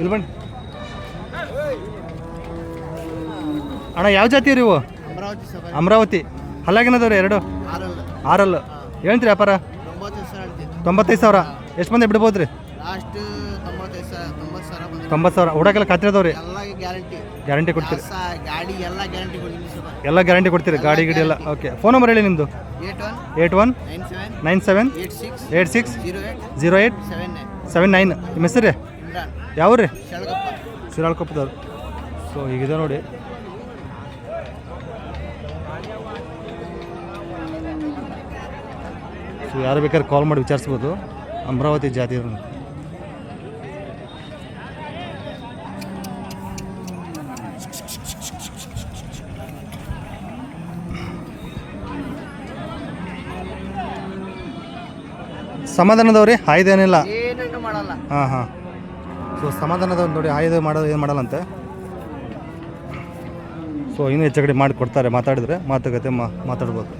ಇಲ್ಲಿ ಬನ್ನಿ. ಅಣ್ಣ ಯಾವ ಜಾತಿ ರೀ ಇವು? ಅಮರಾವತಿ ಹಲ್ಲಾಗಿನದವ್ರಿ ಎರಡು? ಆರಲ್ ಆರಲ್ಲು. ಹೇಳ್ತೀರಿ ವ್ಯಾಪಾರ? ತೊಂಬತ್ತೈದು ಸಾವಿರ ಎಷ್ಟು ಮಂದಿ ಬಿಡ್ಬೋದು ರೀ? ತೊಂಬತ್ತು ಸಾವಿರ ಹುಡಕೆಲ್ಲ ಖಾತ್ರಿದವ್ರಿ ಎಲ್ಲ ಗ್ಯಾರಂಟಿ. ಗ್ಯಾರಂಟಿ ಕೊಡ್ತೀರಿ. ಗಾಡಿ ಎಲ್ಲ ಗ್ಯಾರಂಟಿ ಕೊಡ್ತೀರಿ. ಗಾಡಿ ಗಿಡಿ ಎಲ್ಲ. ಓಕೆ. ಫೋನ್ ನಂಬರ್ ಹೇಳಿ ನಿಮ್ಮದು eight one nine seven eight six zero eight zero eight seven nine. Seven nine. ನಿಮ್ಮ ಹೆಸರು ಯಾವ ರೀ ಶಿರಾಳ್ಕೊಪ್ಪದವ್ರು. ಸೊ ಈಗಿದೆ ನೋಡಿ. ಸೊ ಯಾರು ಬೇಕಾದ್ರೆ ಕಾಲ್ ಮಾಡಿ ವಿಚಾರಿಸ್ಬೋದು. ಅಮರಾವತಿ ಜಾತಿ ಸಮಾಧಾನದವ್ರಿ? ಆಯ್ದೇನಿಲ್ಲ. ಹಾಂ ಹಾಂ. ಸೊ ಸಮಾಧಾನದ ಒಂದು ನೋಡಿ ಆಯುಧ ಮಾಡೋದು ಏನು ಮಾಡಲ್ಲಂತೆ? ಸೊ ಇನ್ನೂ ಹೆಚ್ಚು ಕಡೆ ಮಾಡಿ ಕೊಡ್ತಾರೆ, ಮಾತಾಡಿದ್ರೆ ಮಾತುಕತೆ ಮಾತಾಡ್ಬೋದು.